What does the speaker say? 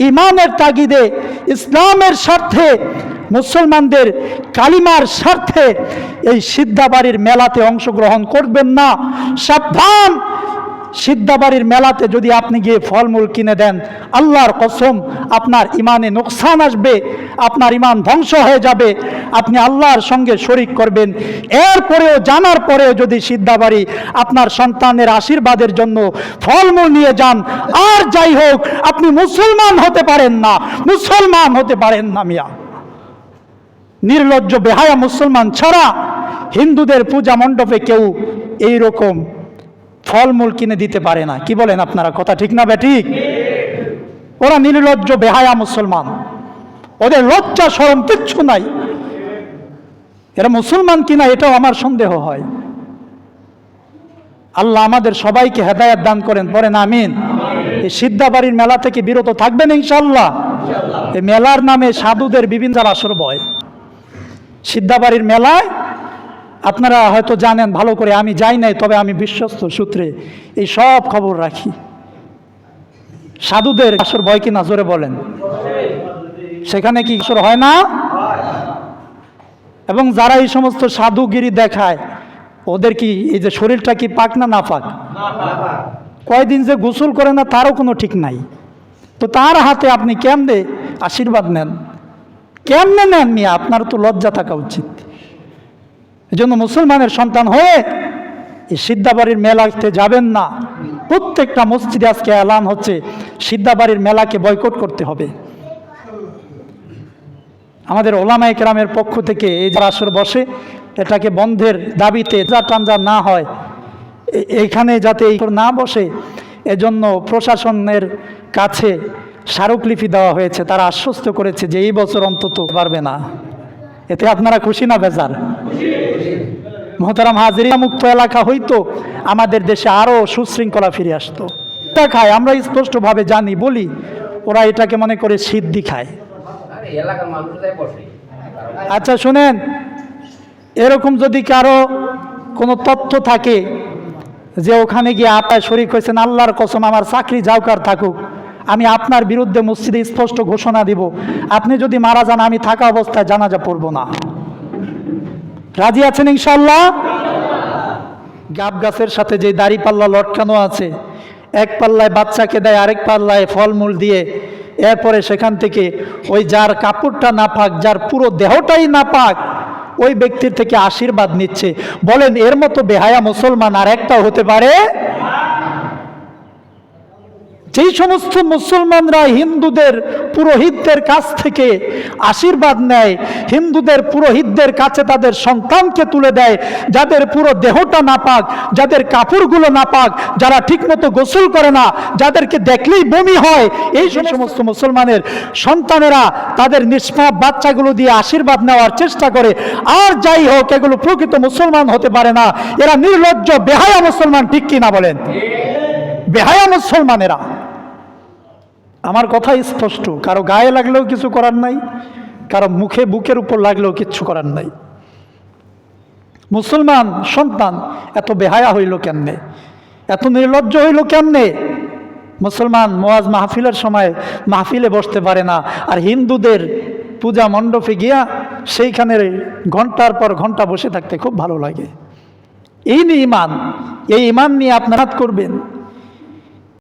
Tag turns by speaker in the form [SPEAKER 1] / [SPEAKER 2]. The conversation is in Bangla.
[SPEAKER 1] ইমানের তাগিদে ইসলামের স্বার্থে মুসলমানদের কালিমার স্বার্থে এই সিদ্ধাবাড়ির মেলাতে অংশগ্রহণ করবেন না। সাবধান! সিদ্ধাবাড়ির মেলাতে যদি আপনি গিয়ে ফলমূল কিনে দেন, আল্লাহর কসম আপনার ইমানে নোকসান আসবে, আপনার ইমান ধ্বংস হয়ে যাবে, আপনি আল্লাহর সঙ্গে শরিক করবেন। এরপরেও জানার পরেও যদি সিদ্ধাবাড়ি আপনার সন্তানের আশীর্বাদের জন্য ফলমূল নিয়ে যান, আর যাই হোক, আপনি মুসলমান হতে পারেন না, মুসলমান হতে পারেন না মিয়া। নির্লজ্জ বেহায়া মুসলমান ছাড়া হিন্দুদের পূজা মণ্ডপে কেউ এই রকম ফলমূল কিনে দিতে পারে না। কি বলেন আপনারা? কথা ঠিক না বেঠিক ওরা নির্লজ্জ বেহায়া মুসলমান। ওদের লজ্জা সরম কিচ্ছু নাই। এরা মুসলমান কিনা এটাও আমার সন্দেহ হয়। আল্লাহ আমাদের সবাইকে হেদায়াত দান করেন পরেন আমিন। এই সিদ্ধাবাড়ির মেলা থেকে বিরত থাকবেন ইনশাল্লাহ এই মেলার নামে সাধুদের বিভিন্ন আসর বয়। সিদ্ধাবাড়ির মেলায় আপনারা হয়তো জানেন, ভালো করে আমি যাই নাই, তবে আমি বিশ্বস্ত সূত্রে এই সব খবর রাখি। সাধুদের আসর ভয় কি নজরে বলেন। সেখানে কি আসর হয় না? এবং যারা এই সমস্ত সাধুগিরি দেখায়, ওদের কি এই যে শরীরটা কি পাক না না পাক কয়দিন যে গোসল করে না, তারও কোনো ঠিক নাই। তো তার হাতে আপনি কেমনে আশীর্বাদ নেন? কেমনে নেন মিয়া? আপনার তো লজ্জা থাকা উচিত। এজন্য মুসলমানের সন্তান হয়ে এই সিদ্ধাবাড়ির মেলাতে যাবেন না। প্রত্যেকটা মসজিদে আজকে এলান হচ্ছে, সিদ্ধাবাড়ির মেলাকে বয়কট করতে হবে। আমাদের ওলামাই কেরামের পক্ষ থেকে এই যারা আসর বসে, এটাকে বন্ধের দাবিতে যা টানজা না হয় এইখানে যাতে এই না বসে, এজন্য প্রশাসনের কাছে স্মারকলিপি দেওয়া হয়েছে। তারা আশ্বস্ত করেছে যে এই বছর অন্তত পারবে না। এতে আপনারা খুশি না, বেজার? মহতারাম হাজিরা মুক্ত এলাকা হইতো আমাদের দেশে আরও সুশৃঙ্খলা ফিরে আসতো। এটা খায় আমরা স্পষ্টভাবে জানি বলি ওরা এটাকে মনে করে সিদ্ধি খায়। আচ্ছা শুনেন এরকম যদি কারও কোনো তথ্য থাকে যে ওখানে গিয়ে আপনার শরিক হয়েছেন আল্লাহর কসম আমার চাকরি যাওকার থাকুক আমি আপনার বিরুদ্ধে মসজিদে স্পষ্ট ঘোষণা দিব। আপনি যদি মারা যান আমি থাকা অবস্থায় জানাজা পড়ব না। রাজি আছেন ইনশাল্লাহ গাব গাছের সাথে যে দাড়ি পাল্লা লটকানো আছে, এক পাল্লায় বাচ্চাকে দেয়, আরেক পাল্লায় ফলমূল দিয়ে, এরপরে সেখান থেকে ওই যার কাপড়টা না পাক যার পুরো দেহটাই না পাক ওই ব্যক্তির থেকে আশীর্বাদ নিচ্ছে। বলেন, এর মতো বেহায়া মুসলমান আর একটাও হতে পারে যেই সমস্ত মুসলমানরা হিন্দুদের পুরোহিতদের কাছ থেকে আশীর্বাদ নেয় হিন্দুদের পুরোহিতদের কাছে তাদের সন্তানকে তুলে দেয় যাদের পুরো দেহটা না পাক যাদের কাপড়গুলো না পাক যারা ঠিকমতো গোসল করে না যাদেরকে দেখলেই বমি হয় এই সমস্ত মুসলমানের সন্তানেরা তাদের নিষ্পাপ বাচ্চাগুলো দিয়ে আশীর্বাদ নেওয়ার চেষ্টা করে। আর যাই হোক এগুলো প্রকৃত মুসলমান হতে পারে না। এরা নির্লজ্জ বেহায়া মুসলমান ঠিক কিনা বলেন? বেহায়া মুসলমানেরা। আমার কথা স্পষ্ট। কারও গায়ে লাগলেও কিছু করার নাই, কারও মুখে বুকের উপর লাগলেও কিচ্ছু করার নাই। মুসলমান সন্তান, এত বেহায়া হইল কেমনে? এত নির্লজ্জ হইল কেমনে? মুসলমান মোয়াজ মাহফিলের সময় মাহফিলে বসতে পারে না, আর হিন্দুদের পূজা মণ্ডপে গিয়া সেইখানে ঘণ্টার পর ঘণ্টা বসে থাকতে খুব ভালো লাগে। এই নিয়ে ইমান, এই ইমান নিয়ে আপনারা করবেন।